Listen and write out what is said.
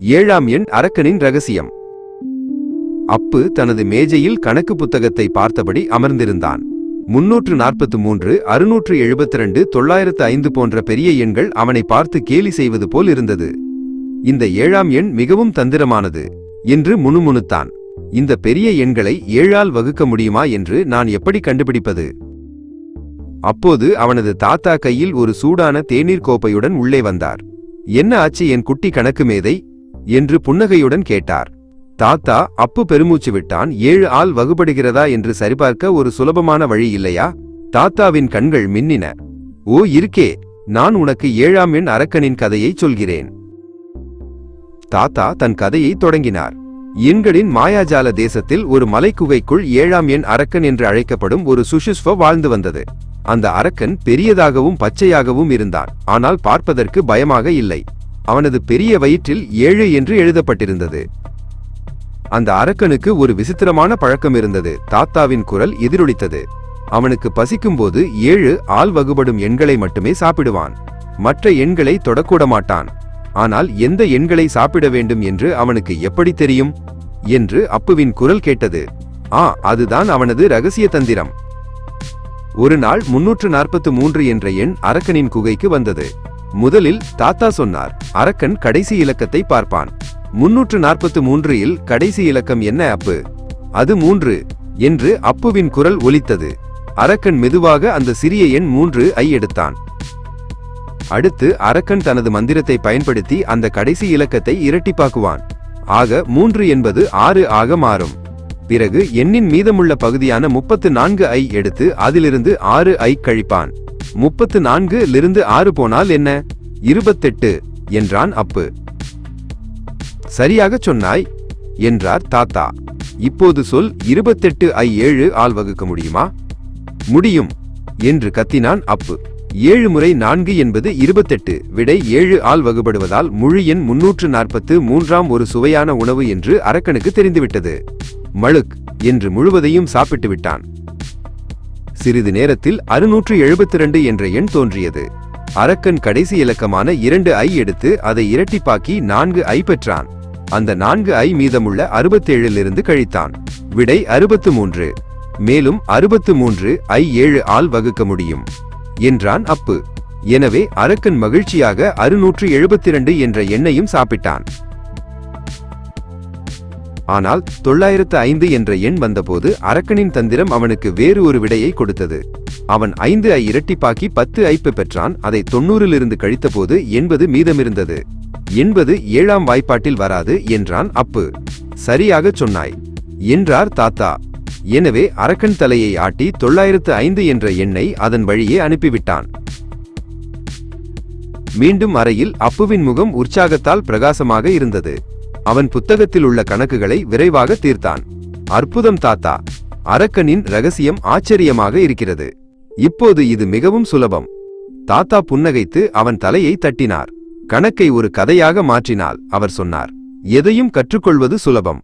ஏழாம் எண் அரக்கனின் ரகசியம். அப்பு தனது மேஜையில் கணக்கு புத்தகத்தை பார்த்தபடி அமர்ந்திருந்தான். முன்னூற்று நாற்பத்து மூன்று அறுநூற்று எழுபத்தி ரெண்டு தொள்ளாயிரத்து ஐந்து போன்ற பெரிய எண்கள் அவனை பார்த்து கேலி செய்வது போல் இருந்தது. இந்த ஏழாம் எண் மிகவும் தந்திரமானது என்று முணுமுணுத்தான். இந்த பெரிய எண்களை ஏழால் வகுக்க முடியுமா என்று நான் எப்படி கண்டுபிடிப்பது? அப்போது அவனது தாத்தா கையில் ஒரு சூடான தேநீர் கோப்பையுடன் உள்ளே வந்தார். என்ன ஆச்சு என் குட்டி கணக்கு மேதை? என்று புன்னகையுடன் கேட்டார். தாத்தா அப்பு பெருமூச்சு விட்டான் ஏழு ஆள் வகுபடுகிறதா என்று சரிபார்க்க ஒரு சுலபமான வழி இல்லையா? தாத்தாவின் கண்கள் மின்னின. ஓ இருக்கே நான் உனக்கு ஏழாம் எண் அரக்கனின் கதையை சொல்கிறேன். தாத்தா தன் கதையை தொடங்கினார். எண்களின் மாயாஜால தேசத்தில் ஒரு மலைக்குகைக்குள் ஏழாம் எண் அரக்கன் என்று அழைக்கப்படும் ஒரு சுஷுஸ்வ வாழ்ந்து வந்தது. அந்த அரக்கன் பெரியதாகவும் பச்சையாகவும் இருந்தான். ஆனால் பார்ப்பதற்கு பயமாக இல்லை. அவனது பெரிய வயிற்றில் ஏழு என்று எழுதப்பட்டிருந்தது. அந்த அரக்கனுக்கு ஒரு விசித்திரமான பழக்கம் இருந்தது. தாத்தாவின் குரல் எதிரொலித்தது. அவனுக்கு பசிக்கும்போது ஏழு ஆள் வகுபடும் எண்களை மட்டுமே சாப்பிடுவான். மற்ற எண்களை தொடக்கூட மாட்டான். ஆனால் எந்த எண்களை சாப்பிட வேண்டும் என்று அவனுக்கு எப்படி தெரியும்? என்று அப்புவின் குரல் கேட்டது. ஆ அதுதான் அவனது ரகசிய தந்திரம். ஒரு நாள் முன்னூற்று நாற்பத்து மூன்று என்ற எண் அரக்கனின் குகைக்கு வந்தது. முதலில் தாத்தா சொன்னார் அரக்கன் கடைசி இலக்கத்தை பார்ப்பான். முன்னூற்று நாற்பத்து மூன்றில் கடைசி இலக்கம் என்ன அப்பு? அது மூன்று என்று அப்புவின் குரல் ஒலித்தது. அரக்கன் மெதுவாக அந்த சிறிய எண் மூன்று ஐ எடுத்தான். அடுத்து அரக்கன் தனது மந்திரத்தை பயன்படுத்தி அந்த கடைசி இலக்கத்தை இரட்டிப்பாக்குவான். ஆக மூன்று என்பது ஆறு ஆக மாறும். பிறகு எண்ணின் மீதமுள்ள பகுதியான முப்பத்து நான்கு ஐ எடுத்து அதிலிருந்து ஆறு ஐ கழிப்பான். முப்பத்து நான்கு லிருந்து ஆறு போனால் என்ன? இருபத்தெட்டு என்றான் அப்பு. சரியாகச் சொன்னாய் என்றார் தாத்தா. இப்போது சொல் இருபத்தெட்டு ஐ ஏழு ஆள் வகுக்க முடியுமா? முடியும் என்று கத்தினான் அப்பு. ஏழு முறை நான்கு என்பது இருபத்தெட்டு விடை ஏழு ஆள் வகுபடுவதால் முழு எண் முன்னூற்று நாற்பத்து மூன்றாம் ஒரு சுவையான உணவு என்று அரக்கனுக்கு தெரிந்துவிட்டது. மழுக் என்று முழுவதையும் சாப்பிட்டு விட்டான் சிறிது நேரத்தில் அறுநூற்று எழுபத்தி ரெண்டு என்ற எண் தோன்றியது. அரக்கன் கடைசி இலக்கமான இரண்டு ஐ எடுத்து அதை இரட்டிப்பாக்கி நான்கு ஐ பெற்றான். அந்த நான்கு ஐ மீதமுள்ள அறுபத்தேழிலிருந்து கழித்தான். விடை அறுபத்து மூன்று மேலும் அறுபத்து மூன்று ஐ ஏழு ஆள் வகுக்க முடியும். என்றான் அப்பு. எனவே அரக்கன் மகிழ்ச்சியாக அறுநூற்று எழுபத்தி இரண்டு என்ற எண்ணையும் சாப்பிட்டான். ஆனால் தொள்ளாயிரத்து ஐந்து என்ற எண் வந்தபோது அரக்கனின் தந்திரம் அவனுக்கு வேறு ஒரு விடையை கொடுத்தது. அவன் ஐந்து ஐ இரட்டிப்பாக்கி பத்து ஐப்பு பெற்றான். அதை தொண்ணூறிலிருந்து கழித்தபோது எண்பது மீதமிருந்தது. எண்பது ஏழாம் வாய்ப்பாட்டில் வராது என்றான் அப்பு. சரியாகச் சொன்னாய். என்றார் தாத்தா. எனவே அரக்கன் தலையை ஆட்டி தொள்ளாயிரத்து ஐந்து என்ற எண்ணை அதன் வழியே அனுப்பிவிட்டான். மீண்டும் அறையில் அப்புவின் முகம் உற்சாகத்தால் பிரகாசமாக இருந்தது. அவன் புத்தகத்தில் உள்ள கணக்குகளை விரைவாக தீர்த்தான். அற்புதம் தாத்தா அரக்கனின் ரகசியம் ஆச்சரியமாக இருக்கிறது. இப்போது இது மிகவும் சுலபம். தாத்தா புன்னகைத்து அவன் தலையை தட்டினார். கணக்கை ஒரு கதையாக மாற்றினால் அவர் சொன்னார் எதையும் கற்றுக்கொள்வது சுலபம்.